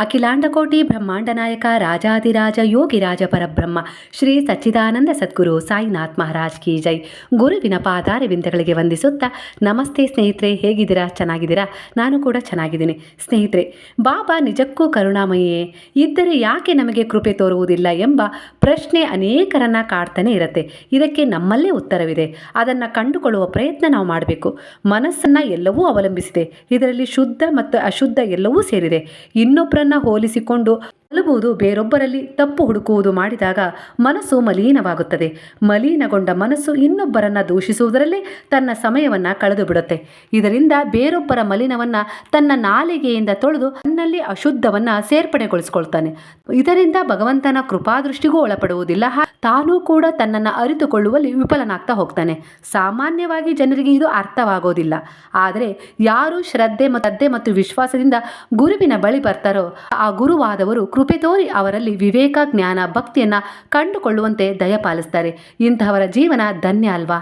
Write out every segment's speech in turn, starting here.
ಅಖಿಲಾಂಡಕೋಟಿ ಬ್ರಹ್ಮಾಂಡ ನಾಯಕ ರಾಜಾದಿರಾಜ ಯೋಗಿರಾಜ ಪರಬ್ರಹ್ಮ, ಶ್ರೀ ಸಚ್ಚಿದಾನಂದ ಸದ್ಗುರು ಸಾಯಿನಾಥ್ ಮಹಾರಾಜ್ ಕಿ ಜೈ. ಗುರುವಿನ ಪಾದಾರವಿಂದಗಳಿಗೆ ವಂದಿಸುತ್ತಾ, ನಮಸ್ತೆ ಸ್ನೇಹಿತರೆ, ಹೇಗಿದ್ದೀರಾ? ಚೆನ್ನಾಗಿದ್ದೀರಾ? ನಾನು ಕೂಡ ಚೆನ್ನಾಗಿದ್ದೀನಿ. ಸ್ನೇಹಿತರೆ, ಬಾಬಾ ನಿಜಕ್ಕೂ ಕರುಣಾಮಯೇ ಇದ್ದರೆ ಯಾಕೆ ನಮಗೆ ಕೃಪೆ ತೋರುವುದಿಲ್ಲ ಎಂಬ ಪ್ರಶ್ನೆ ಅನೇಕರನ್ನ ಕಾಡ್ತಾನೆ ಇರುತ್ತೆ. ಇದಕ್ಕೆ ನಮ್ಮಲ್ಲೇ ಉತ್ತರವಿದೆ. ಅದನ್ನು ಕಂಡುಕೊಳ್ಳುವ ಪ್ರಯತ್ನ ನಾವು ಮಾಡಬೇಕು. ಮನಸ್ಸನ್ನು ಎಲ್ಲವೂ ಅವಲಂಬಿಸಿದೆ. ಇದರಲ್ಲಿ ಶುದ್ಧ ಮತ್ತು ಅಶುದ್ಧ ಎಲ್ಲವೂ ಸೇರಿದೆ. ಇನ್ನೊಬ್ಬರನ್ನ ಹೋಲಿಸಿಕೊಂಡು ತಲುಪುವುದು ಬೇರೊಬ್ಬರಲ್ಲಿ ತಪ್ಪು ಹುಡುಕುವುದು ಮಾಡಿದಾಗ ಮನಸ್ಸು ಮಲೀನವಾಗುತ್ತದೆ. ಮಲೀನಗೊಂಡ ಮನಸ್ಸು ಇನ್ನೊಬ್ಬರನ್ನ ದೂಷಿಸುವುದರಲ್ಲೇ ತನ್ನ ಸಮಯವನ್ನ ಕಳೆದು ಬಿಡುತ್ತೆ ಇದರಿಂದ ಬೇರೊಬ್ಬರ ಮಲಿನವನ್ನ ತನ್ನ ನಾಲಿಗೆಯಿಂದ ತೊಳೆದು ತನ್ನಲ್ಲಿ ಅಶುದ್ಧವನ್ನ ಸೇರ್ಪಡೆಗೊಳಿಸಿಕೊಳ್ತಾನೆ. ಇದರಿಂದ ಭಗವಂತನ ಕೃಪಾದೃಷ್ಟಿಗೂ ಒಳಪಡುವುದಿಲ್ಲ. ತಾನೂ ಕೂಡ ತನ್ನನ್ನ ಅರಿತುಕೊಳ್ಳುವಲ್ಲಿ ವಿಫಲನಾಗ್ತಾ ಹೋಗ್ತಾನೆ. ಸಾಮಾನ್ಯವಾಗಿ ಜನರಿಗೆ ಇದು ಅರ್ಥವಾಗೋದಿಲ್ಲ. ಆದರೆ ಯಾರು ಶ್ರದ್ಧೆ ಮತ್ತು ಮತ್ತು ವಿಶ್ವಾಸದಿಂದ ಗುರುವಿನ ಬಳಿ ಬರ್ತಾರೋ ಆ ಗುರುವಾದವರು ಕೃಪೆ ತೋರಿ ಅವರಲ್ಲಿ ವಿವೇಕ, ಜ್ಞಾನ, ಭಕ್ತಿಯನ್ನು ಕಂಡುಕೊಳ್ಳುವಂತೆ ದಯಪಾಲಿಸ್ತಾರೆ ಇಂತಹವರ ಜೀವನ ಧನ್ಯ ಅಲ್ವಾ?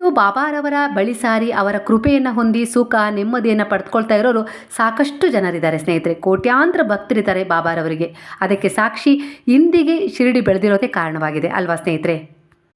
ಬಾಬಾರವರ ಬಳಿ ಸಾರಿ ಅವರ ಕೃಪೆಯನ್ನು ಹೊಂದಿ ಸುಖ, ನೆಮ್ಮದಿಯನ್ನು ಪಡೆದುಕೊಳ್ತಾ ಇರೋರು ಸಾಕಷ್ಟು ಜನರಿದ್ದಾರೆ ಸ್ನೇಹಿತರೆ. ಕೋಟ್ಯಾಂತರ ಭಕ್ತರಿದ್ದಾರೆ ಬಾಬಾರವರಿಗೆ. ಅದಕ್ಕೆ ಸಾಕ್ಷಿ ಇಂದಿಗೆ ಶಿರಡಿ ಬೆಳೆದಿರೋದೇ ಕಾರಣವಾಗಿದೆ ಅಲ್ವಾ ಸ್ನೇಹಿತರೆ?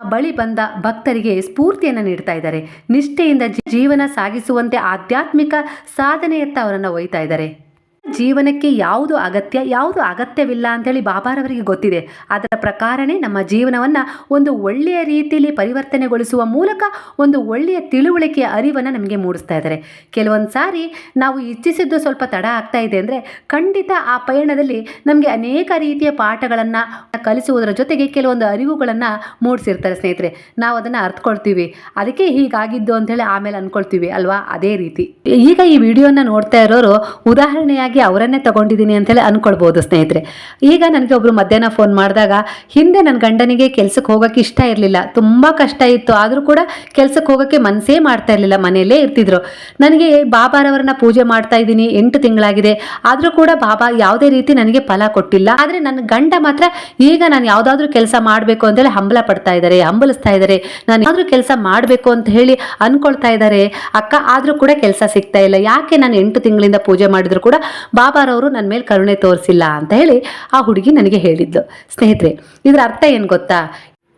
ಬಳಿ ಬಂದ ಭಕ್ತರಿಗೆ ಸ್ಫೂರ್ತಿಯನ್ನು ನೀಡ್ತಾ ಇದ್ದಾರೆ. ನಿಷ್ಠೆಯಿಂದ ಜೀವನ ಸಾಗಿಸುವಂತೆ ಆಧ್ಯಾತ್ಮಿಕ ಸಾಧನೆಯತ್ತ ಅವರನ್ನು ಒಯ್ತಾ ಇದ್ದಾರೆ. ಜೀವನಕ್ಕೆ ಯಾವುದು ಅಗತ್ಯ, ಯಾವುದು ಅಗತ್ಯವಿಲ್ಲ ಅಂತೇಳಿ ಬಾಬಾರವರಿಗೆ ಗೊತ್ತಿದೆ. ಅದರ ಪ್ರಕಾರನೇ ನಮ್ಮ ಜೀವನವನ್ನು ಒಂದು ಒಳ್ಳೆಯ ರೀತಿಯಲ್ಲಿ ಪರಿವರ್ತನೆಗೊಳಿಸುವ ಮೂಲಕ ಒಂದು ಒಳ್ಳೆಯ ತಿಳುವಳಿಕೆಯ ಅರಿವನ್ನು ನಮಗೆ ಮೂಡಿಸ್ತಾ ಇದ್ದಾರೆ. ಕೆಲವೊಂದು ಸಾರಿ ನಾವು ಇಚ್ಛಿಸಿದ್ದು ಸ್ವಲ್ಪ ತಡ ಆಗ್ತಾ ಇದೆ ಅಂದರೆ ಖಂಡಿತ ಆ ಪಯಣದಲ್ಲಿ ನಮಗೆ ಅನೇಕ ರೀತಿಯ ಪಾಠಗಳನ್ನು ಕಲಿಸುವುದರ ಜೊತೆಗೆ ಕೆಲವೊಂದು ಅರಿವುಗಳನ್ನು ಮೂಡಿಸಿರ್ತಾರೆ ಸ್ನೇಹಿತರೆ. ನಾವು ಅದನ್ನು ಅರ್ಥಕೊಳ್ತೀವಿ ಅದಕ್ಕೆ ಹೀಗಾಗಿದ್ದು ಅಂತೇಳಿ ಆಮೇಲೆ ಅಂದ್ಕೊಳ್ತೀವಿ ಅಲ್ವಾ? ಅದೇ ರೀತಿ. ಈಗ ಈ ವಿಡಿಯೋನ ನೋಡ್ತಾ ಇರೋರು ಉದಾಹರಣೆಯಾಗಿ ಅವರನ್ನೇ ತಗೊಂಡಿದ್ದೀನಿ ಅಂತೇಳಿ ಅನ್ಕೊಳ್ಬೋದು, ಸ್ನೇಹಿತರೆ. ಈಗ ನನಗೆ ಒಬ್ಬರು ಮಧ್ಯಾಹ್ನ ಫೋನ್ ಮಾಡಿದಾಗ, ಹಿಂದೆ ನನ್ನ ಗಂಡನಿಗೆ ಕೆಲಸಕ್ಕೆ ಹೋಗೋಕ್ಕೆ ಇಷ್ಟ ಇರಲಿಲ್ಲ. ತುಂಬ ಕಷ್ಟ ಇತ್ತು. ಆದರೂ ಕೂಡ ಕೆಲಸಕ್ಕೆ ಹೋಗೋಕ್ಕೆ ಮನಸ್ಸೇ ಮಾಡ್ತಾ ಇರಲಿಲ್ಲ. ಮನೆಯಲ್ಲೇ ಇರ್ತಿದ್ರು. ನನಗೆ ಬಾಬಾರವರನ್ನ ಪೂಜೆ ಮಾಡ್ತಾ ಇದ್ದೀನಿ. ಎಂಟು ತಿಂಗಳಾಗಿದೆ. ಆದರೂ ಕೂಡ ಬಾಬಾ ಯಾವುದೇ ರೀತಿ ನನಗೆ ಫಲ ಕೊಟ್ಟಿಲ್ಲ. ಆದರೆ ನನ್ನ ಗಂಡ ಮಾತ್ರ ಈಗ ನಾನು ಯಾವುದಾದ್ರೂ ಕೆಲಸ ಮಾಡಬೇಕು ಅಂತೇಳಿ ಹಂಬಲ ಪಡ್ತಾ ಇದ್ದಾರೆ, ಹಂಬಲಿಸ್ತಾ ಇದ್ದಾರೆ. ನಾನು ಯಾವ್ದಾದ್ರೂ ಕೆಲಸ ಮಾಡಬೇಕು ಅಂತ ಹೇಳಿ ಅನ್ಕೊಳ್ತಾ ಇದ್ದಾರೆ. ಅಕ್ಕ ಆದರೂ ಕೂಡ ಕೆಲಸ ಸಿಗ್ತಾ ಇಲ್ಲ. ಯಾಕೆ ನಾನು ಎಂಟು ತಿಂಗಳಿಂದ ಪೂಜೆ ಮಾಡಿದ್ರು ಕೂಡ ಬಾಬಾರವರು ನನ್ನ ಮೇಲೆ ಕರುಣೆ ತೋರಿಸಿಲ್ಲ ಅಂತ ಹೇಳಿ ಆ ಹುಡುಗಿ ನನಗೆ ಹೇಳಿದ್ಲು ಸ್ನೇಹಿತರೆ, ಇದರ ಅರ್ಥ ಏನು ಗೊತ್ತಾ?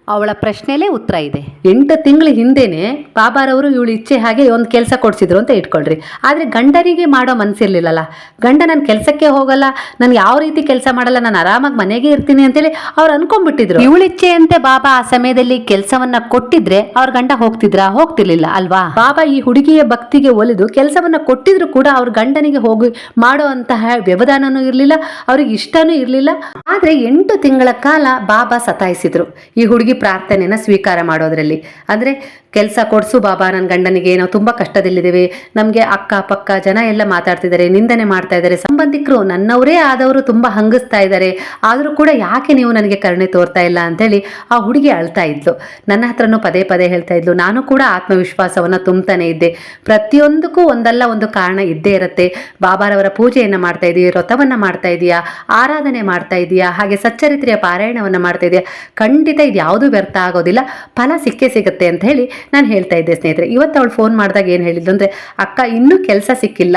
ಅವಳ ಪ್ರಶ್ನೆಲೇ ಉತ್ತರ ಇದೆ. ಎಂಟು ತಿಂಗಳ ಹಿಂದೆನೆ ಬಾಬಾರವರು ಇವಳು ಇಚ್ಛೆ ಹಾಗೆ ಒಂದು ಕೆಲಸ ಕೊಡಿಸಿದ್ರು ಅಂತ ಇಟ್ಕೊಳ್ರಿ. ಆದರೆ ಗಂಡನಿಗೆ ಮಾಡೋ ಮನಸ್ಸಿರಲಿಲ್ಲಲ್ಲ ಗಂಡ ನಾನು ಕೆಲಸಕ್ಕೆ ಹೋಗಲ್ಲ ನಾನು ಯಾವ ರೀತಿ ಕೆಲಸ ಮಾಡಲ್ಲ ನಾನು ಆರಾಮಾಗಿ ಮನೆಗೆ ಇರ್ತೀನಿ ಅಂತೇಳಿ ಅವ್ರು ಅನ್ಕೊಂಡ್ಬಿಟ್ಟಿದ್ರು. ಇವಳು ಇಚ್ಛೆಯಂತೆ ಬಾಬಾ ಆ ಸಮಯದಲ್ಲಿ ಕೆಲಸವನ್ನ ಕೊಟ್ಟಿದ್ರೆ ಅವ್ರ ಗಂಡ ಹೋಗ್ತಿದ್ರ? ಹೋಗ್ತಿರ್ಲಿಲ್ಲ ಅಲ್ವಾ? ಬಾಬಾ ಈ ಹುಡುಗಿಯ ಭಕ್ತಿಗೆ ಒಲಿದು ಕೆಲಸವನ್ನ ಕೊಟ್ಟಿದ್ರು ಕೂಡ ಅವ್ರ ಗಂಡನಿಗೆ ಹೋಗಿ ಮಾಡುವಂತಹ ವ್ಯವಧಾನನೂ ಇರಲಿಲ್ಲ ಅವ್ರಿಗೆ ಇಷ್ಟನೂ ಇರಲಿಲ್ಲ. ಆದ್ರೆ ಎಂಟು ತಿಂಗಳ ಕಾಲ ಬಾಬಾ ಸತಾಯಿಸಿದ್ರು. ಈ ಹುಡುಗಿ ಪ್ರಾರ್ಥನೆನ ಸ್ವೀಕಾರ ಮಾಡೋದ್ರಲ್ಲಿ. ಅಂದ್ರೆ ಕೆಲಸ ಕೊಡಿಸು ಬಾಬಾ ನನ್ನ ಗಂಡನಿಗೆ ನಾವು ತುಂಬ ಕಷ್ಟದಲ್ಲಿದ್ದೇವೆ. ನಮಗೆ ಅಕ್ಕ, ಪಕ್ಕ ಜನ ಎಲ್ಲ ಮಾತಾಡ್ತಿದ್ದಾರೆ, ನಿಂದನೆ ಮಾಡ್ತಾ ಇದ್ದಾರೆ. ಸಂಬಂಧಿಕರು ನನ್ನವರೇ ಆದವರು ತುಂಬ ಹಂಗಿಸ್ತಾ ಇದ್ದಾರೆ. ಆದರೂ ಕೂಡ ಯಾಕೆ ನೀವು ನನಗೆ ಕರುಣೆ ತೋರ್ತಾ ಇಲ್ಲ ಅಂತೇಳಿ ಆ ಹುಡುಗಿ ಅಳ್ತಾ ಇದ್ಲು. ನನ್ನ ಹತ್ರನೂ ಪದೇ ಪದೇ ಹೇಳ್ತಾ ಇದ್ಲು. ನಾನು ಕೂಡ ಆತ್ಮವಿಶ್ವಾಸವನ್ನು ತುಂಬ್ತಾನೆ ಇದ್ದೆ. ಪ್ರತಿಯೊಂದಕ್ಕೂ ಒಂದಲ್ಲ ಒಂದು ಕಾರಣ ಇದ್ದೇ ಇರುತ್ತೆ. ಬಾಬಾರವರ ಪೂಜೆಯನ್ನು ಮಾಡ್ತಾ ಇದೀಯ? ವ್ರತವನ್ನು ಮಾಡ್ತಾ ಇದೀಯಾ? ಆರಾಧನೆ ಮಾಡ್ತಾ ಇದೀಯಾ? ಹಾಗೆ ಸಚ್ಚರಿತ್ರೆಯ ಪಾರಾಯಣವನ್ನು ಮಾಡ್ತಾ ಇದೆಯಾ? ಖಂಡಿತ ಇದು ಯಾವುದು ವ್ಯರ್ಥ ಆಗೋದಿಲ್ಲ. ಫಲ ಸಿಕ್ಕೇ ಸಿಗುತ್ತೆ ಅಂತ ಹೇಳಿ ನಾನು ಹೇಳ್ತಾ ಇದ್ದೆ ಸ್ನೇಹಿತರೆ. ಇವತ್ತು ಅವಳು ಫೋನ್ ಮಾಡಿದಾಗ ಏನು ಹೇಳಿದ್ಲು ಅಂದರೆ, ಅಕ್ಕ, ಇನ್ನೂ ಕೆಲಸ ಸಿಕ್ಕಿಲ್ಲ.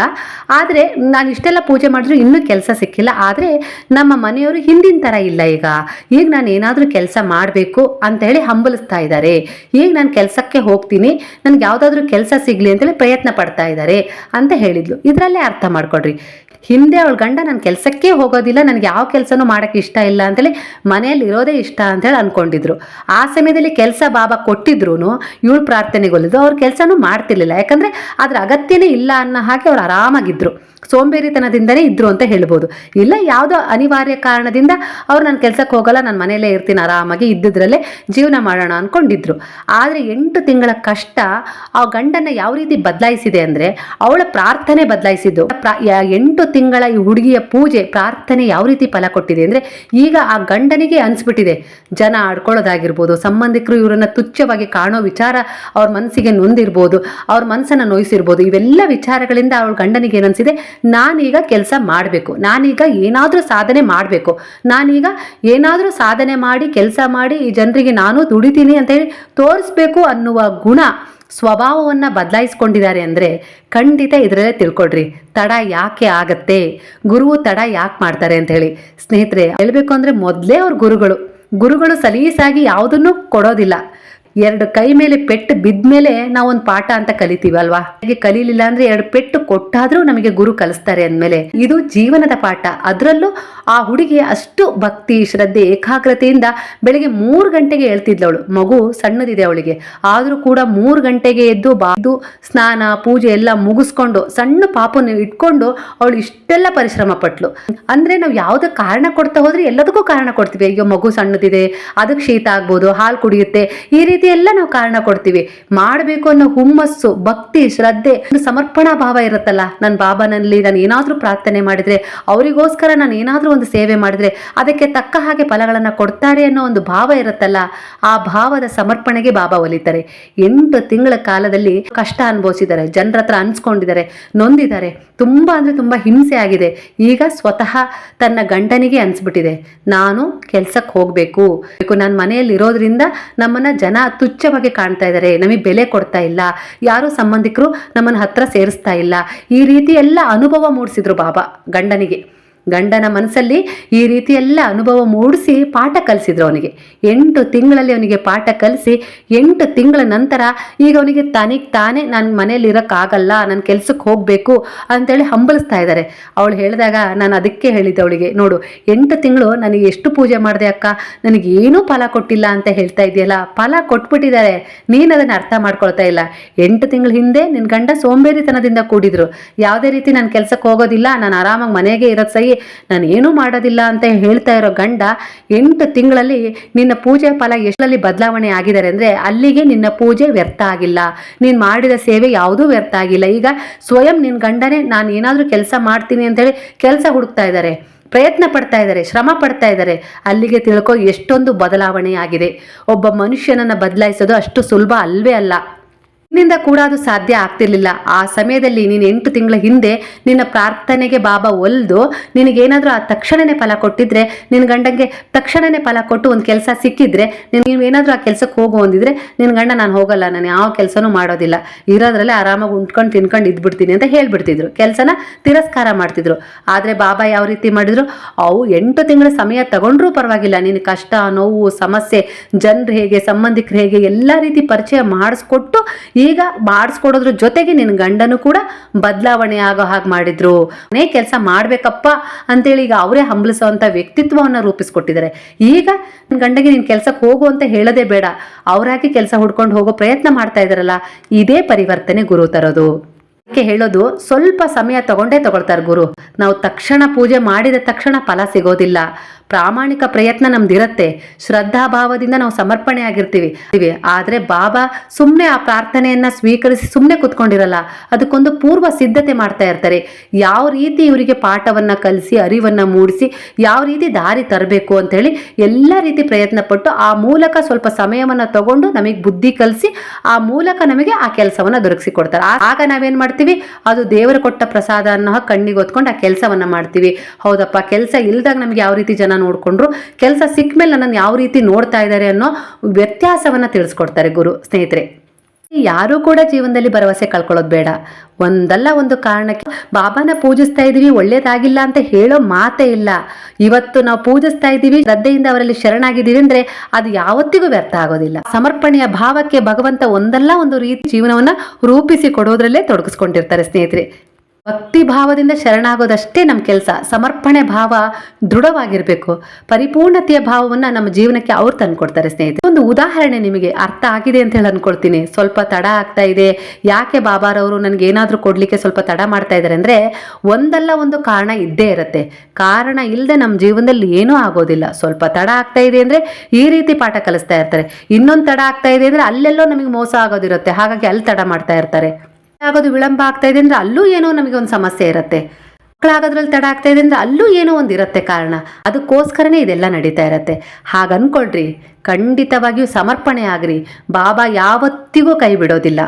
ಆದರೆ ನಾನು ಇಷ್ಟೆಲ್ಲ ಪೂಜೆ ಮಾಡಿದ್ರು ಇನ್ನೂ ಕೆಲಸ ಸಿಕ್ಕಿಲ್ಲ. ಆದರೆ ನಮ್ಮ ಮನೆಯವರು ಹಿಂದಿನ ಥರ ಇಲ್ಲ ಈಗ. ಈಗ ನಾನು ಏನಾದರೂ ಕೆಲಸ ಮಾಡಬೇಕು ಅಂತ ಹೇಳಿ ಹಂಬಲಿಸ್ತಾ ಇದ್ದಾರೆ. ಈಗ ನಾನು ಕೆಲಸಕ್ಕೆ ಹೋಗ್ತೀನಿ. ನನಗೆ ಯಾವುದಾದ್ರೂ ಕೆಲಸ ಸಿಗಲಿ ಅಂತೇಳಿ ಪ್ರಯತ್ನ ಪಡ್ತಾ ಇದ್ದಾರೆ. ಅಂತ ಹೇಳಿದ್ಲು. ಇದರಲ್ಲೇ ಅರ್ಥ ಮಾಡ್ಕೊಡ್ರಿ ಹಿಂದೆ ಅವಳ ಗಂಡ ನಾನು ಕೆಲಸಕ್ಕೆ ಹೋಗೋದಿಲ್ಲ, ನನಗೆ ಯಾವ ಕೆಲಸನೂ ಮಾಡೋಕ್ಕೆ ಇಷ್ಟ ಇಲ್ಲ ಅಂತೇಳಿ ಮನೆಯಲ್ಲಿ ಇರೋದೇ ಇಷ್ಟ ಅಂತೇಳಿ ಅಂದ್ಕೊಂಡಿದ್ರು ಆ ಸಮಯದಲ್ಲಿ ಕೆಲಸ ಬಾಬಾ ಕೊಟ್ಟಿದ್ರು ಇವಳು ಪ್ರಾರ್ಥನೆಗೊಲಿದು ಅವ್ರ ಕೆಲಸನೂ ಮಾಡ್ತಿರ್ಲಿಲ್ಲ. ಯಾಕಂದರೆ ಅದ್ರ ಅಗತ್ಯನೇ ಇಲ್ಲ ಅನ್ನೋ ಹಾಗೆ ಅವ್ರು ಆರಾಮಾಗಿದ್ದರು ಸೋಂಬೇರಿತನದಿಂದನೇ ಇದ್ರು ಅಂತ ಹೇಳ್ಬೋದು. ಇಲ್ಲ, ಯಾವುದೋ ಅನಿವಾರ್ಯ ಕಾರಣದಿಂದ ಅವ್ರು ನಾನು ಕೆಲಸಕ್ಕೆ ಹೋಗಲ್ಲ, ನಾನು ಮನೆಯಲ್ಲೇ ಇರ್ತೀನಿ, ಆರಾಮಾಗಿ ಇದ್ದಿದ್ರಲ್ಲೇ ಜೀವನ ಮಾಡೋಣ ಅನ್ಕೊಂಡಿದ್ರು. ಆದರೆ ಎಂಟು ತಿಂಗಳ ಕಷ್ಟ ಆ ಗಂಡನ ಯಾವ ರೀತಿ ಬದಲಾಯಿಸಿದೆ ಅಂದರೆ, ಅವಳ ಪ್ರಾರ್ಥನೆ ಬದಲಾಯಿಸಿದ್ದು. ಎಂಟು ತಿಂಗಳ ಈ ಹುಡುಗಿಯ ಪೂಜೆ, ಪ್ರಾರ್ಥನೆ ಯಾವ ರೀತಿ ಫಲ ಕೊಟ್ಟಿದೆ ಅಂದರೆ ಈಗ ಆ ಗಂಡನಿಗೆ ಅನಿಸ್ಬಿಟ್ಟಿದೆ. ಜನ ಆಡ್ಕೊಳ್ಳೋದಾಗಿರ್ಬೋದು, ಸಂಬಂಧಿಕರು ಇವರನ್ನು ತುಚ್ಛವಾಗಿ ಕಾಣೋ ವಿಚಾರ ಅವ್ರ ಮನಸ್ಸಿಗೆ ನೊಂದಿರ್ಬೋದು, ಅವ್ರ ಮನಸ್ಸನ್ನು ನೋಯಿಸಿರ್ಬೋದು, ಇವೆಲ್ಲ ವಿಚಾರಗಳಿಂದ ಅವ್ರ ಗಂಡನಿಗೆ ಏನನ್ಸಿದೆ? ನಾನೀಗ ಕೆಲಸ ಮಾಡಬೇಕು, ನಾನೀಗ ಏನಾದರೂ ಸಾಧನೆ ಮಾಡಬೇಕು, ನಾನೀಗ ಏನಾದರೂ ಸಾಧನೆ ಮಾಡಿ, ಕೆಲಸ ಮಾಡಿ ಈ ಜನರಿಗೆ ನಾನು ದುಡಿತೀನಿ ಅಂತ ಹೇಳಿ ತೋರಿಸ್ಬೇಕು ಅನ್ನುವ ಗುಣ ಸ್ವಭಾವವನ್ನು ಬದಲಾಯಿಸ್ಕೊಂಡಿದ್ದಾರೆ ಅಂದರೆ ಖಂಡಿತ ಇದರಲ್ಲೇ ತಿಳ್ಕೊಡ್ರಿ ತಡ ಯಾಕೆ ಆಗತ್ತೆ? ಗುರುವು ತಡ ಯಾಕೆ ಮಾಡ್ತಾರೆ ಅಂತ ಹೇಳಿ. ಸ್ನೇಹಿತರೆ, ಹೇಳಬೇಕು ಅಂದರೆ ಮೊದಲೇ ಅವ್ರ ಗುರುಗಳು. ಗುರುಗಳು ಸಲೀಸಾಗಿ ಯಾವುದನ್ನು ಕೊಡೋದಿಲ್ಲ. ಎರಡು ಕೈ ಮೇಲೆ ಪೆಟ್ಟು ಬಿದ್ಮೇಲೆ ನಾವು ಒಂದು ಪಾಠ ಅಂತ ಕಲಿತೀವಲ್ವಾ ಹಾಗೆ ಕಲೀಲಿಲ್ಲ ಅಂದ್ರೆ ಎರಡು ಪೆಟ್ಟು ಕೊಟ್ಟಾದ್ರೂ ನಮಗೆ ಗುರು ಕಲಿಸ್ತಾರೆ ಅಂದಮೇಲೆ ಇದು ಜೀವನದ ಪಾಠ. ಅದರಲ್ಲೂ ಆ ಹುಡುಗಿ ಅಷ್ಟು ಭಕ್ತಿ, ಶ್ರದ್ಧೆ, ಏಕಾಗ್ರತೆಯಿಂದ ಬೆಳಿಗ್ಗೆ ಮೂರು ಗಂಟೆಗೆ ಹೇಳ್ತಿದ್ಲವಳು ಮಗು ಸಣ್ಣದಿದೆ ಅವಳಿಗೆ. ಆದರೂ ಕೂಡ ಮೂರು ಗಂಟೆಗೆ ಎದ್ದು ಬಾದು ಸ್ನಾನ, ಪೂಜೆ ಎಲ್ಲ ಮುಗಿಸ್ಕೊಂಡು ಸಣ್ಣ ಪಾಪನ ಇಟ್ಕೊಂಡು ಅವಳು ಇಷ್ಟೆಲ್ಲ ಪರಿಶ್ರಮ ಪಟ್ಲು. ಅಂದ್ರೆ ನಾವು ಯಾವುದೇ ಕಾರಣ ಕೊಡ್ತಾ ಹೋದ್ರೆ ಎಲ್ಲದಕ್ಕೂ ಕಾರಣ ಕೊಡ್ತೀವಿ. ಅಯ್ಯೋ ಮಗು ಸಣ್ಣದಿದೆ, ಅದಕ್ಕೆ ಶೀತ ಆಗ್ಬೋದು, ಹಾಲು ಕುಡಿಯುತ್ತೆ, ಈ ರೀತಿ ಎಲ್ಲ ನಾವು ಕಾರಣ ಕೊಡ್ತೀವಿ. ಮಾಡಬೇಕು ಅನ್ನೋ ಹುಮ್ಮಸ್ಸು, ಭಕ್ತಿ, ಶ್ರದ್ಧೆ ಸಮರ್ಪಣಾ ಭಾವ ಇರುತ್ತಲ್ಲ. ನನ್ನ ಬಾಬಾನಲ್ಲಿ ನಾನು ಏನಾದರೂ ಪ್ರಾರ್ಥನೆ ಮಾಡಿದ್ರೆ, ಅವರಿಗೋಸ್ಕರ ನಾನು ಏನಾದರೂ ಒಂದು ಸೇವೆ ಮಾಡಿದ್ರೆ, ಅದಕ್ಕೆ ತಕ್ಕ ಹಾಗೆ ಫಲಗಳನ್ನು ಕೊಡ್ತಾರೆ ಅನ್ನೋ ಒಂದು ಭಾವ ಇರುತ್ತಲ್ಲ, ಆ ಭಾವದ ಸಮರ್ಪಣೆಗೆ ಬಾಬಾ ಒಲಿತಾರೆ. ಎಂಟು ತಿಂಗಳ ಕಾಲದಲ್ಲಿ ಕಷ್ಟ ಅನುಭವಿಸಿದ್ದಾರೆ, ಜನರ ಹತ್ರ ಅನ್ಸ್ಕೊಂಡಿದ್ದಾರೆ, ನೊಂದಿದ್ದಾರೆ. ತುಂಬಾ ಅಂದರೆ ತುಂಬಾ ಹಿಂಸೆ ಆಗಿದೆ. ಈಗ ಸ್ವತಃ ತನ್ನ ಗಂಡನಿಗೆ ಅನ್ಸ್ಬಿಟ್ಟಿದೆ. ನಾನು ಕೆಲಸಕ್ಕೆ ಹೋಗಬೇಕು. ನಾನು ಮನೆಯಲ್ಲಿ ಇರೋದ್ರಿಂದ ನಮ್ಮನ್ನ ಜನ ತುಚ್ಛವಾಗಿ ಕಾಣ್ತಾ ಇದ್ದಾರೆ, ನಮಗೆ ಬೆಲೆ ಕೊಡ್ತಾ ಇಲ್ಲ, ಯಾರು ಸಂಬಂಧಿಕರು ನಮ್ಮನ್ನ ಹತ್ರ ಸೇರಿಸ್ತಾ ಇಲ್ಲ, ಈ ರೀತಿ ಎಲ್ಲ ಅನುಭವ ಮೂಡಿಸಿದ್ರು ಬಾಬಾ ಗಂಡನಿಗೆ. ಗಂಡನ ಮನಸ್ಸಲ್ಲಿ ಈ ರೀತಿ ಎಲ್ಲ ಅನುಭವ ಮೂಡಿಸಿ ಪಾಠ ಕಲಿಸಿದ್ರು ಅವನಿಗೆ. ಎಂಟು ತಿಂಗಳಲ್ಲಿ ಅವನಿಗೆ ಪಾಠ ಕಲಿಸಿ, ಎಂಟು ತಿಂಗಳ ನಂತರ ಈಗ ಅವನಿಗೆ ತನಿಗೆ ತಾನೇ ನಾನು ಮನೇಲಿ ಇರೋಕ್ಕಾಗಲ್ಲ ನನ್ನ ಕೆಲಸಕ್ಕೆ ಹೋಗಬೇಕು ಅಂತೇಳಿ ಹಂಬಲಿಸ್ತಾ ಇದ್ದಾರೆ. ಅವಳು ಹೇಳಿದಾಗ ನಾನು ಅದಕ್ಕೆ ಹೇಳಿದ್ದೆ ಅವಳಿಗೆ, ನೋಡು, ಎಂಟು ತಿಂಗಳು ನನಗೆ ಎಷ್ಟು ಪೂಜೆ ಮಾಡಿದೆ ಅಕ್ಕ? ನನಗೆ ಏನೂ ಫಲ ಕೊಟ್ಟಿಲ್ಲ ಅಂತ ಹೇಳ್ತಾ ಇದೆಯಲ್ಲ ಫಲ ಕೊಟ್ಬಿಟ್ಟಿದ್ದಾರೆ. ನೀನು ಅದನ್ನು ಅರ್ಥ ಮಾಡ್ಕೊಳ್ತಾ ಇಲ್ಲ. ಎಂಟು ತಿಂಗಳ ಹಿಂದೆ ನಿನ್ನ ಗಂಡ ಸೋಂಬೇರಿತನದಿಂದ ಕೂಡಿದ್ರು. ಯಾವುದೇ ರೀತಿ ನಾನು ಕೆಲಸಕ್ಕೆ ಹೋಗೋದಿಲ್ಲ, ನಾನು ಆರಾಮಾಗಿ ಮನೆಗೆ ಇರೋದು ಸಹಿ ನಾನು ಏನೂ ಮಾಡೋದಿಲ್ಲ ಅಂತ ಹೇಳ್ತಾ ಇರೋ ಗಂಡ ಎಂಟು ತಿಂಗಳಲ್ಲಿ ನಿನ್ನ ಪೂಜೆ ಫಲ ಎಷ್ಟರಲ್ಲಿ ಬದಲಾವಣೆ ಆಗಿದ್ದಾರೆ ಅಂದರೆ ಅಲ್ಲಿಗೆ ನಿನ್ನ ಪೂಜೆ ವ್ಯರ್ಥ ಆಗಿಲ್ಲ. ನೀನು ಮಾಡಿದ ಸೇವೆ ಯಾವುದೂ ವ್ಯರ್ಥ ಆಗಿಲ್ಲ. ಈಗ ಸ್ವಯಂ ನಿನ್ನ ಗಂಡನೇ ನಾನು ಏನಾದರೂ ಕೆಲಸ ಮಾಡ್ತೀನಿ ಅಂತೇಳಿ ಕೆಲಸ ಹುಡುಕ್ತಾ ಇದ್ದಾರೆ. ಪ್ರಯತ್ನ ಪಡ್ತಾ ಇದ್ದಾರೆ, ಶ್ರಮ ಪಡ್ತಾ ಇದ್ದಾರೆ. ಅಲ್ಲಿಗೆ ತಿಳ್ಕೊ ಎಷ್ಟೊಂದು ಬದಲಾವಣೆ ಆಗಿದೆ. ಒಬ್ಬ ಮನುಷ್ಯನನ್ನು ಬದಲಾಯಿಸೋದು ಅಷ್ಟು ಸುಲಭ ಅಲ್ವೇ ಅಲ್ಲ. ನಿನ್ನಿಂದ ಕೂಡ ಅದು ಸಾಧ್ಯ ಆಗ್ತಿರ್ಲಿಲ್ಲ. ಆ ಸಮಯದಲ್ಲಿ ನೀನು ಎಂಟು ತಿಂಗಳ ಹಿಂದೆ ನಿನ್ನ ಪ್ರಾರ್ಥನೆಗೆ ಬಾಬಾ ಒಲ್ದು, ನಿನಗೇನಾದರೂ ಆ ತಕ್ಷಣನೇ ಫಲ ಕೊಟ್ಟಿದ್ರೆ ನಿನ್ನ ಗಂಡಂಗೆ ತಕ್ಷಣನೇ ಫಲ ಕೊಟ್ಟು ಒಂದು ಕೆಲಸ ಸಿಕ್ಕಿದ್ರೆ, ನೀನು ಏನಾದರೂ ಆ ಕೆಲಸಕ್ಕೆ ಹೋಗು ಅಂದಿದ್ರೆ ನಿನ್ನ ಗಂಡ ನಾನು ಹೋಗಲ್ಲ, ನಾನು ಯಾವ ಕೆಲಸನೂ ಮಾಡೋದಿಲ್ಲ. ಇರೋದ್ರಲ್ಲೇ ಆರಾಮಾಗಿ ಉಂಟ್ಕೊಂಡು ತಿನ್ಕೊಂಡು ಇದ್ಬಿಡ್ತೀನಿ ಅಂತ ಹೇಳ್ಬಿಡ್ತಿದ್ರು. ಕೆಲಸನ ತಿರಸ್ಕಾರ ಮಾಡ್ತಿದ್ರು. ಆದರೆ ಬಾಬಾ ಯಾವ ರೀತಿ ಮಾಡಿದ್ರು? ಅವು ಎಂಟು ತಿಂಗಳ ಸಮಯ ತಗೊಂಡ್ರೂ ಪರವಾಗಿಲ್ಲ. ನಿನ್ನ ಕಷ್ಟ, ನೋವು, ಸಮಸ್ಯೆ, ಜನರು ಹೇಗೆ, ಸಂಬಂಧಿಕರು ಹೇಗೆ ಎಲ್ಲ ರೀತಿ ಪರಿಚಯ ಮಾಡಿಸ್ಕೊಟ್ಟು ಈಗ ಮಾಡಿಸ್ಕೊಡೋದ್ರ ಜೊತೆಗೆ ನಿನ್ನ ಗಂಡನು ಕೂಡ ಬದಲಾವಣೆ ಆಗೋ ಹಾಗೆ ಮಾಡಿದ್ರು. ಮನೆ ಕೆಲಸ ಮಾಡಬೇಕಪ್ಪ ಅಂತೇಳಿ ಈಗ ಅವರೇ ಹಂಬಲಿಸುವಂಥ ವ್ಯಕ್ತಿತ್ವವನ್ನು ರೂಪಿಸ್ಕೊಟ್ಟಿದ್ದಾರೆ. ಈಗ ನಿನ್ನ ಗಂಡಗೆ ನೀನು ಕೆಲಸಕ್ಕೆ ಹೋಗು ಅಂತ ಹೇಳೋದೇ ಬೇಡ. ಅವರಾಗಿ ಕೆಲಸ ಹುಡ್ಕೊಂಡು ಹೋಗೋ ಪ್ರಯತ್ನ ಮಾಡ್ತಾ ಇದ್ದಾರಲ್ಲ, ಇದೇ ಪರಿವರ್ತನೆ ಗುರು ತರೋದು. ಹೇಳೋದು, ಸ್ವಲ್ಪ ಸಮಯ ತಗೊಂಡೇ ತಗೊಳ್ತಾರೆ ಗುರು. ನಾವು ತಕ್ಷಣ ಪೂಜೆ ಮಾಡಿದ ತಕ್ಷಣ ಫಲ ಸಿಗೋದಿಲ್ಲ. ಪ್ರಾಮಾಣಿಕ ಪ್ರಯತ್ನ ನಮ್ದಿರತ್ತೆ. ಶ್ರದ್ಧಾಭಾವದಿಂದ ನಾವು ಸಮರ್ಪಣೆ ಆಗಿರ್ತೀವಿ. ಆದ್ರೆ ಬಾಬಾ ಸುಮ್ಮನೆ ಆ ಪ್ರಾರ್ಥನೆಯನ್ನ ಸ್ವೀಕರಿಸಿ ಸುಮ್ಮನೆ ಕುತ್ಕೊಂಡಿರಲ್ಲ. ಅದಕ್ಕೊಂದು ಪೂರ್ವ ಸಿದ್ಧತೆ ಮಾಡ್ತಾ ಇರ್ತಾರೆ. ಯಾವ ರೀತಿ ಇವರಿಗೆ ಪಾಠವನ್ನ ಕಲಿಸಿ, ಅರಿವನ್ನ ಮೂಡಿಸಿ, ಯಾವ ರೀತಿ ದಾರಿ ತರಬೇಕು ಅಂತ ಹೇಳಿ ಎಲ್ಲ ರೀತಿ ಪ್ರಯತ್ನ ಪಟ್ಟು ಆ ಮೂಲಕ ಸ್ವಲ್ಪ ಸಮಯವನ್ನ ತಗೊಂಡು ನಮಗೆ ಬುದ್ಧಿ ಕಲಿಸಿ ಆ ಮೂಲಕ ನಮಗೆ ಆ ಕೆಲಸವನ್ನ ದೊರಕಿಸಿ ಕೊಡ್ತಾರೆ ಆ- ಆಗ ನಾವೇನ್ ಮಾಡ್ತೀವಿ? ಅದು ದೇವರು ಕೊಟ್ಟ ಪ್ರಸಾದ ಅನ್ನೋ ಕಣ್ಣಿಗೆ ಹೊತ್ಕೊಂಡು ಆ ಕೆಲಸವನ್ನ ಮಾಡ್ತೀವಿ. ಹೌದಪ್ಪ, ಕೆಲಸ ಇಲ್ದಾಗ ನಮ್ಗೆ ಯಾವ ರೀತಿ ಜನ ನೋಡ್ಕೊಂಡ್ರು. ಕೆಲಸ ಸಿಕ್ಕ ಮೇಲೆ ನನ್ನನ್ನು ಯಾವ ರೀತಿ ನೋಡ್ತಾ ಇದ್ದಾರೆ ಅನ್ನೋ ವ್ಯತ್ಯಾಸವನ್ನ ತಿಳಿಸ್ಕೊಡ್ತಾರೆ ಗುರು, ಸ್ನೇಹಿತರೆ. ಯಾರೂ ಕೂಡ ಜೀವನದಲ್ಲಿ ಭರವಸೆ ಕಳ್ಕೊಳ್ಳೋದು ಬೇಡ. ಒಂದಲ್ಲ ಒಂದು ಕಾರಣಕ್ಕೆ ಬಾಬಾನ ಪೂಜಿಸ್ತಾ ಇದ್ದೀವಿ, ಒಳ್ಳೇದಾಗಿಲ್ಲ ಅಂತ ಹೇಳೋ ಮಾತೇ ಇಲ್ಲ. ಇವತ್ತು ನಾವು ಪೂಜಿಸ್ತಾ ಇದ್ದೀವಿ, ಶ್ರದ್ಧೆಯಿಂದ ಅವರಲ್ಲಿ ಶರಣಾಗಿದ್ದೀವಿ ಅಂದರೆ ಅದು ಯಾವತ್ತಿಗೂ ವ್ಯರ್ಥ ಆಗೋದಿಲ್ಲ. ಸಮರ್ಪಣೆಯ ಭಾವಕ್ಕೆ ಭಗವಂತ ಒಂದಲ್ಲ ಒಂದು ರೀತಿ ಜೀವನವನ್ನ ರೂಪಿಸಿ ಕೊಡೋದ್ರಲ್ಲೇ ತೊಡಗಿಸ್ಕೊಂಡಿರ್ತಾರೆ, ಸ್ನೇಹಿತರೆ. ಭಕ್ತಿ ಭಾವದಿಂದ ಶರಣಾಗೋದಷ್ಟೇ ನಮ್ಮ ಕೆಲಸ. ಸಮರ್ಪಣೆ ಭಾವ ದೃಢವಾಗಿರಬೇಕು. ಪರಿಪೂರ್ಣತೆಯ ಭಾವವನ್ನು ನಮ್ಮ ಜೀವನಕ್ಕೆ ಅವ್ರು ತಂದುಕೊಡ್ತಾರೆ ಸ್ನೇಹಿತರೆ. ಒಂದು ಉದಾಹರಣೆ ನಿಮಗೆ ಅರ್ಥ ಆಗಿದೆ ಅಂತ ಹೇಳಿ ಅಂದ್ಕೊಳ್ತೀನಿ ಸ್ವಲ್ಪ ತಡ ಆಗ್ತಾ ಇದೆ. ಯಾಕೆ ಬಾಬಾರವರು ನನಗೆ ಏನಾದರೂ ಕೊಡಲಿಕ್ಕೆ ಸ್ವಲ್ಪ ತಡ ಮಾಡ್ತಾ ಇದ್ದಾರೆ ಅಂದರೆ ಒಂದಲ್ಲ ಒಂದು ಕಾರಣ ಇದ್ದೇ ಇರುತ್ತೆ. ಕಾರಣ ಇಲ್ಲದೆ ನಮ್ಮ ಜೀವನದಲ್ಲಿ ಏನೂ ಆಗೋದಿಲ್ಲ. ಸ್ವಲ್ಪ ತಡ ಆಗ್ತಾ ಇದೆ ಅಂದರೆ ಈ ರೀತಿ ಪಾಠ ಕಲಿಸ್ತಾ ಇರ್ತಾರೆ. ಇನ್ನೊಂದು ತಡ ಆಗ್ತಾ ಇದೆ ಅಂದರೆ ಅಲ್ಲೆಲ್ಲೋ ನಮಗೆ ಮೋಸ ಆಗೋದಿರುತ್ತೆ. ಹಾಗಾಗಿ ಅಲ್ಲಿ ತಡ ಮಾಡ್ತಾ ಇರ್ತಾರೆ. ಆಗೋದು ವಿಳಂಬ ಆಗ್ತಾ ಇದೆ ಅಂದ್ರೆ ಅಲ್ಲೂ ಏನೋ ನಮಗೆ ಒಂದು ಸಮಸ್ಯೆ ಇರುತ್ತೆ. ಮಕ್ಕಳಾಗೋದ್ರಲ್ಲಿ ತಡ ಆಗ್ತಾ ಇದೆ ಅಂದ್ರೆ ಅಲ್ಲೂ ಏನೋ ಒಂದು ಇರುತ್ತೆ ಕಾರಣ. ಅದಕ್ಕೋಸ್ಕರನೇ ಇದೆಲ್ಲ ನಡೀತಾ ಇರತ್ತೆ. ಹಾಗೆ ಅನ್ಕೊಳ್ರಿ ಖಂಡಿತವಾಗಿಯೂ ಸಮರ್ಪಣೆ ಆಗ್ರಿ. ಬಾಬಾ ಯಾವತ್ತಿಗೂ ಕೈ ಬಿಡೋದಿಲ್ಲ.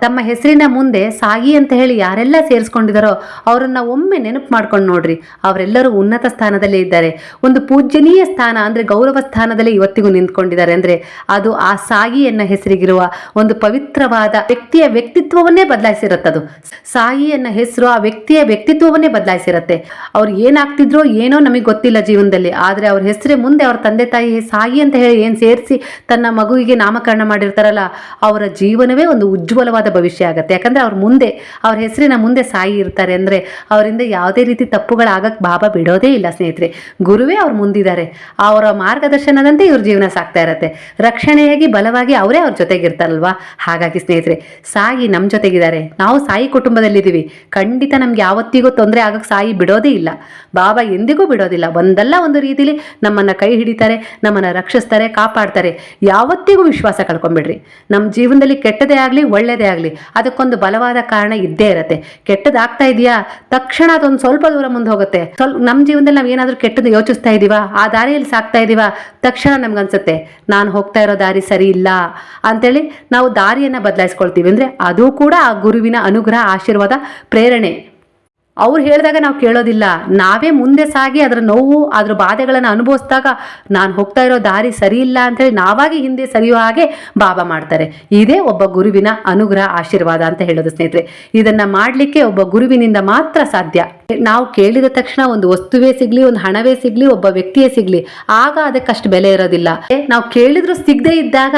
ತಮ್ಮ ಹೆಸರಿನ ಮುಂದೆ ಸಾಯಿ ಅಂತ ಹೇಳಿ ಯಾರೆಲ್ಲ ಸೇರಿಸ್ಕೊಂಡಿದಾರೋ ಅವರನ್ನ ಒಮ್ಮೆ ನೆನಪು ಮಾಡ್ಕೊಂಡು ನೋಡ್ರಿ. ಅವರೆಲ್ಲರೂ ಉನ್ನತ ಸ್ಥಾನದಲ್ಲೇ ಇದ್ದಾರೆ. ಒಂದು ಪೂಜ್ಯನೀಯ ಸ್ಥಾನ ಅಂದ್ರೆ ಗೌರವ ಸ್ಥಾನದಲ್ಲೇ ಇವತ್ತಿಗೂ ನಿಂತ್ಕೊಂಡಿದ್ದಾರೆ ಅಂದ್ರೆ ಅದು ಆ ಸಾಯಿ ಎನ್ನ ಹೆಸರಿಗಿರುವ ಒಂದು ಪವಿತ್ರವಾದ ವ್ಯಕ್ತಿಯ ವ್ಯಕ್ತಿತ್ವವನ್ನೇ ಬದಲಾಯಿಸಿರುತ್ತದು ಸಾಯಿ ಎನ್ನ ಹೆಸರು ಆ ವ್ಯಕ್ತಿಯ ವ್ಯಕ್ತಿತ್ವವನ್ನೇ ಬದಲಾಯಿಸಿರುತ್ತೆ. ಅವ್ರು ಏನಾಗ್ತಿದ್ರೋ ಏನೋ ನಮಗೆ ಗೊತ್ತಿಲ್ಲ ಜೀವನದಲ್ಲಿ. ಆದ್ರೆ ಅವ್ರ ಹೆಸರೇ ಮುಂದೆ ಅವ್ರ ತಂದೆ ತಾಯಿ ಸಾಯಿ ಅಂತ ಹೇಳಿ ಏನ್ ಸೇರಿಸಿ ತನ್ನ ಮಗುವಿಗೆ ನಾಮಕರಣ ಮಾಡಿರ್ತಾರಲ್ಲ, ಅವರ ಜೀವನವೇ ಒಂದು ಉಜ್ವಲವಾದ ಭವಿಷ್ಯ ಆಗುತ್ತೆ. ಯಾಕಂದ್ರೆ ಅವ್ರ ಮುಂದೆ, ಅವ್ರ ಹೆಸರಿನ ಮುಂದೆ ಸಾಯಿ ಇರ್ತಾರೆ ಅಂದ್ರೆ ಅವರಿಂದ ಯಾವುದೇ ರೀತಿ ತಪ್ಪುಗಳಾಗಕ್ಕೆ ಬಾಬಾ ಬಿಡೋದೇ ಇಲ್ಲ ಸ್ನೇಹಿತರೆ. ಗುರುವೇ ಅವ್ರ ಮುಂದಿದ್ದಾರೆ. ಅವರ ಮಾರ್ಗದರ್ಶನದಂತೆ ಇವ್ರ ಜೀವನ ಸಾಗ್ತಾ ಇರತ್ತೆ. ರಕ್ಷಣೆಯಾಗಿ, ಬಲವಾಗಿ ಅವರೇ ಅವ್ರ ಜೊತೆಗಿರ್ತಾರಲ್ವಾ? ಹಾಗಾಗಿ ಸ್ನೇಹಿತರೆ, ಸಾಯಿ ನಮ್ಮ ಜೊತೆಗಿದ್ದಾರೆ. ನಾವು ಸಾಯಿ ಕುಟುಂಬದಲ್ಲಿದ್ದೀವಿ. ಖಂಡಿತ ನಮ್ಗೆ ಯಾವತ್ತಿಗೂ ತೊಂದರೆ ಆಗಕ್ಕೆ ಸಾಯಿ ಬಿಡೋದೇ ಇಲ್ಲ. ಬಾಬಾ ಎಂದಿಗೂ ಬಿಡೋದಿಲ್ಲ. ಒಂದಲ್ಲ ಒಂದು ರೀತಿಲಿ ನಮ್ಮನ್ನ ಕೈ ಹಿಡಿತಾರೆ, ನಮ್ಮನ್ನ ರಕ್ಷಿಸ್ತಾರೆ, ಕಾಪಾಡ್ತಾರೆ. ಯಾವತ್ತಿಗೂ ವಿಶ್ವಾಸ ಕಳ್ಕೊಂಬಿಡ್ರಿ. ನಮ್ಮ ಜೀವನದಲ್ಲಿ ಕೆಟ್ಟದೇ ಆಗಲಿ ಒಳ್ಳೆಯದೇ ಆಗಲಿ, ಅದಕ್ಕೊಂದು ಬಲವಾದ ಕಾರಣ ಇದ್ದೇ ಇರತ್ತೆ. ಕೆಟ್ಟದಾಗ್ತಾ ಇದೆಯಾ? ತಕ್ಷಣ ಅದೊಂದು ಸ್ವಲ್ಪ ದೂರ ಮುಂದೆ ಹೋಗುತ್ತೆ. ಸ್ವಲ್ಪ ನಮ್ಮ ಜೀವನದಲ್ಲಿ ನಾವು ಏನಾದರೂ ಕೆಟ್ಟದ್ದು ಯೋಚಿಸ್ತಾ ಇದೀವಾ? ಆ ದಾರಿಯಲ್ಲಿ ಸಾಕ್ತಾ ಇದೀವಾ? ತಕ್ಷಣ ನಮ್ಗನ್ಸುತ್ತೆ, ನಾನು ಹೋಗ್ತಾ ಇರೋ ದಾರಿ ಸರಿ ಇಲ್ಲ. ಅಂತೇಳಿ ನಾವು ದಾರಿಯನ್ನು ಬದಲಾಯಿಸ್ಕೊಳ್ತೀವಿ. ಅಂದರೆ ಅದು ಕೂಡ ಆ ಗುರುವಿನ ಅನುಗ್ರಹ, ಆಶೀರ್ವಾದ, ಪ್ರೇರಣೆ. ಅವ್ರು ಹೇಳಿದಾಗ ನಾವು ಕೇಳೋದಿಲ್ಲ. ನಾವೇ ಮುಂದೆ ಸಾಗಿ ಅದರ ನೋವು, ಅದ್ರ ಬಾಧೆಗಳನ್ನು ಅನುಭವಿಸಿದಾಗ ನಾನು ಹೋಗ್ತಾ ಇರೋ ದಾರಿ ಸರಿ ಇಲ್ಲ ಅಂತೇಳಿ ನಾವಾಗಿ ಹಿಂದೆ ಸರಿಯೋ ಹಾಗೆ ಬಾಬಾ ಮಾಡ್ತಾರೆ. ಇದೇ ಒಬ್ಬ ಗುರುವಿನ ಅನುಗ್ರಹ, ಆಶೀರ್ವಾದ ಅಂತ ಹೇಳೋದು ಸ್ನೇಹಿತರೆ. ಇದನ್ನು ಮಾಡಲಿಕ್ಕೆ ಒಬ್ಬ ಗುರುವಿನಿಂದ ಮಾತ್ರ ಸಾಧ್ಯ. ನಾವು ಕೇಳಿದ ತಕ್ಷಣ ಒಂದು ವಸ್ತುವೇ ಸಿಗಲಿ, ಒಂದು ಹಣವೇ ಸಿಗಲಿ, ಒಬ್ಬ ವ್ಯಕ್ತಿಯೇ ಸಿಗಲಿ, ಆಗ ಅದಕ್ಕಷ್ಟು ಬೆಲೆ ಇರೋದಿಲ್ಲ. ನಾವು ಕೇಳಿದ್ರು ಸಿಗದೇ ಇದ್ದಾಗ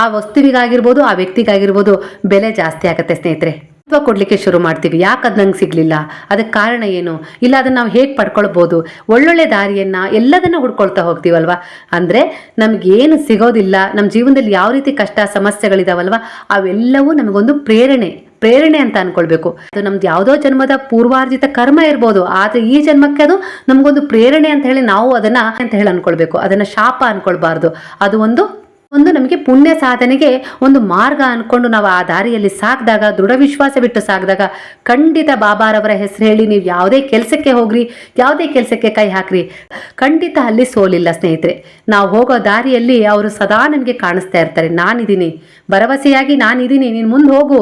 ಆ ವಸ್ತುವಿಗಾಗಿರ್ಬೋದು, ಆ ವ್ಯಕ್ತಿಗಾಗಿರ್ಬೋದು ಬೆಲೆ ಜಾಸ್ತಿ ಆಗುತ್ತೆ ಸ್ನೇಹಿತರೆ. ಮಹತ್ವ ಕೊಡ್ಲಿಕ್ಕೆ ಶುರು ಮಾಡ್ತೀವಿ. ಯಾಕೆ ಅದು ನಂಗೆ ಸಿಗ್ಲಿಲ್ಲ? ಅದಕ್ಕೆ ಕಾರಣ ಏನು? ಇಲ್ಲ, ಅದನ್ನ ನಾವು ಹೇಗೆ ಪಡ್ಕೊಳ್ಬೋದು? ಒಳ್ಳೊಳ್ಳೆ ದಾರಿಯನ್ನ ಎಲ್ಲದನ್ನ ಹುಡ್ಕೊಳ್ತಾ ಹೋಗ್ತೀವಲ್ವ? ಅಂದ್ರೆ ನಮ್ಗೇನು ಸಿಗೋದಿಲ್ಲ ನಮ್ಮ ಜೀವನದಲ್ಲಿ ಯಾವ ರೀತಿ ಕಷ್ಟ, ಸಮಸ್ಯೆಗಳಿದಾವಲ್ವ? ಅವೆಲ್ಲವೂ ನಮಗೊಂದು ಪ್ರೇರಣೆ. ಪ್ರೇರಣೆ ಅಂತ ಅನ್ಕೊಳ್ಬೇಕು. ಅದು ನಮ್ದು ಯಾವುದೋ ಜನ್ಮದ ಪೂರ್ವಾರ್ಜಿತ ಕರ್ಮ ಇರ್ಬೋದು. ಆದರೆ ಈ ಜನ್ಮಕ್ಕೆ ಅದು ನಮಗೊಂದು ಪ್ರೇರಣೆ ಅಂತ ಹೇಳಿ ನಾವು ಅದನ್ನ ಅಂತ ಹೇಳಿ ಅನ್ಕೊಳ್ಬೇಕು. ಅದನ್ನ ಶಾಪ ಅನ್ಕೊಳ್ಬಾರ್ದು. ಅದು ಒಂದು ಒಂದು ನಮಗೆ ಪುಣ್ಯ ಸಾಧನೆಗೆ ಒಂದು ಮಾರ್ಗ ಅನ್ಕೊಂಡು ನಾವು ಆ ದಾರಿಯಲ್ಲಿ ಸಾಕಿದಾಗ ದೃಢ ವಿಶ್ವಾಸ ಬಿಟ್ಟು ಸಾಕಿದಾಗ ಖಂಡಿತ ಬಾಬಾರವರ ಹೆಸರು ಹೇಳಿ ನೀವು ಯಾವುದೇ ಕೆಲಸಕ್ಕೆ ಹೋಗ್ರಿ, ಯಾವುದೇ ಕೆಲಸಕ್ಕೆ ಕೈ ಹಾಕ್ರಿ. ಖಂಡಿತ ಅಲ್ಲಿ ಸೋಲಿಲ್ಲ ಸ್ನೇಹಿತರೆ. ನಾವು ಹೋಗೋ ದಾರಿಯಲ್ಲಿ ಅವರು ಸದಾ ನಮಗೆ ಕಾಣಿಸ್ತಾ ಇರ್ತಾರೆ. ನಾನಿದ್ದೀನಿ. ಭರವಸೆಯಾಗಿ ನಾನಿದ್ದೀನಿ. ನೀನು ಮುಂದೆ ಹೋಗು.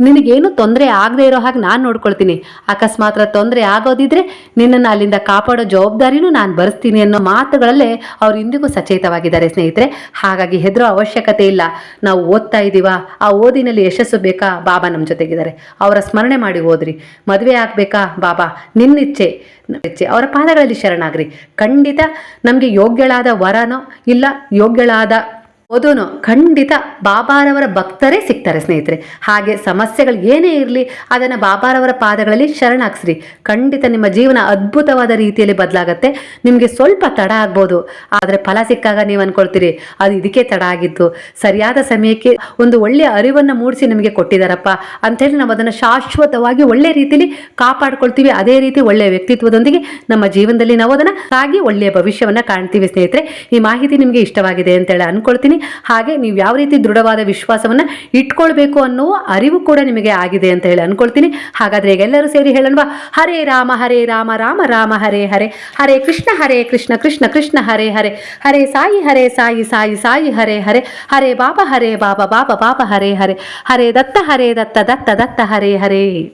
ನಿನಗೇನು ತೊಂದರೆ ಆಗದೆ ಇರೋ ಹಾಗೆ ನಾನು ನೋಡ್ಕೊಳ್ತೀನಿ. ಅಕಸ್ಮಾತ್ರ ತೊಂದರೆ ಆಗೋದಿದ್ರೆ ನಿನ್ನನ್ನು ಅಲ್ಲಿಂದ ಕಾಪಾಡೋ ಜವಾಬ್ದಾರಿನೂ ನಾನು ಬರೆಸ್ತೀನಿ ಅನ್ನೋ ಮಾತುಗಳಲ್ಲೇ ಅವ್ರು ಇಂದಿಗೂ ಸಚೇತವಾಗಿದ್ದಾರೆ ಸ್ನೇಹಿತರೆ. ಹಾಗಾಗಿ ಹೆದರೋ ಅವಶ್ಯಕತೆ ಇಲ್ಲ. ನಾವು ಓದ್ತಾ ಇದ್ದೀವಾ ಆ ಓದಿನಲ್ಲಿ ಯಶಸ್ಸು ಬೇಕಾ? ಬಾಬಾ ನಮ್ಮ ಜೊತೆಗಿದ್ದಾರೆ. ಅವರ ಸ್ಮರಣೆ ಮಾಡಿ ಓದ್ರಿ. ಮದುವೆ ಆಗಬೇಕಾ? ಬಾಬಾ, ನಿನ್ನಿಚ್ಛೆ. ಇಚ್ಛೆ ಅವರ ಪಾದಗಳಲ್ಲಿ ಶರಣಾಗ್ರಿ. ಖಂಡಿತ ನಮಗೆ ಯೋಗ್ಯಳಾದ ವರನೋ ಇಲ್ಲ ಯೋಗ್ಯಳಾದ ಓದೋನು, ಖಂಡಿತ ಬಾಬಾರವರ ಭಕ್ತರೇ ಸಿಗ್ತಾರೆ ಸ್ನೇಹಿತರೆ. ಹಾಗೆ ಸಮಸ್ಯೆಗಳು ಏನೇ ಇರಲಿ, ಅದನ್ನು ಬಾಬಾರವರ ಪಾದಗಳಲ್ಲಿ ಶರಣಾಗ್ಸ್ರಿ. ಖಂಡಿತ ನಿಮ್ಮ ಜೀವನ ಅದ್ಭುತವಾದ ರೀತಿಯಲ್ಲಿ ಬದಲಾಗತ್ತೆ. ನಿಮಗೆ ಸ್ವಲ್ಪ ತಡ ಆಗ್ಬೋದು, ಆದರೆ ಫಲ ಸಿಕ್ಕಾಗ ನೀವು ಅನ್ಕೊಳ್ತೀರಿ, ಅದು ಇದಕ್ಕೆ ತಡ ಆಗಿದ್ದು. ಸರಿಯಾದ ಸಮಯಕ್ಕೆ ಒಂದು ಒಳ್ಳೆಯ ಅರಿವನ್ನು ಮೂಡಿಸಿ ನಿಮಗೆ ಕೊಟ್ಟಿದ್ದಾರಪ್ಪ ಅಂಥೇಳಿ ನಾವು ಅದನ್ನು ಶಾಶ್ವತವಾಗಿ ಒಳ್ಳೆ ರೀತಿಯಲ್ಲಿ ಕಾಪಾಡ್ಕೊಳ್ತೀವಿ. ಅದೇ ರೀತಿ ಒಳ್ಳೆಯ ವ್ಯಕ್ತಿತ್ವದೊಂದಿಗೆ ನಮ್ಮ ಜೀವನದಲ್ಲಿ ನಾವು ಅದನ್ನು ಸಾಗಿ ಒಳ್ಳೆಯ ಭವಿಷ್ಯವನ್ನು ಕಾಣ್ತೀವಿ ಸ್ನೇಹಿತರೆ. ಈ ಮಾಹಿತಿ ನಿಮಗೆ ಇಷ್ಟವಾಗಿದೆ ಅಂತೇಳಿ ಅನ್ಕೊಳ್ತೀನಿ. ಹಾಗೆ ನೀವು ಯಾವ ರೀತಿ ದೃಢವಾದ ವಿಶ್ವಾಸವನ್ನ ಇಟ್ಕೊಳ್ಬೇಕು ಅನ್ನೋ ಅರಿವು ಕೂಡ ನಿಮಗೆ ಆಗಿದೆ ಅಂತ ಹೇಳಿ ಅನ್ಕೊಳ್ತೀನಿ. ಹಾಗಾದ್ರೆ ಈಗ ಎಲ್ಲರೂ ಸೇರಿ ಹೇಳಲ್ವಾ ಹರೇ ರಾಮ ಹರೇ ರಾಮ ರಾಮ ರಾಮ, ಹರೇ ಹರೇ. ಹರೇ ಕೃಷ್ಣ ಹರೇ ಕೃಷ್ಣ ಕೃಷ್ಣ ಕೃಷ್ಣ, ಹರೇ ಹರೇ. ಹರೇ ಸಾಯಿ ಹರೇ ಸಾಯಿ ಸಾಯಿ ಸಾಯಿ, ಹರೇ ಹರೇ. ಹರೇ ಬಾಬಾ ಹರೇ ಬಾಬಾ ಬಾಬಾ ಬಾಬಾ, ಹರೇ ಹರೇ. ಹರೇ ದತ್ತ ಹರೇ ದತ್ತ ದತ್ತ ದತ್ತ, ಹರೇ ಹರೇ.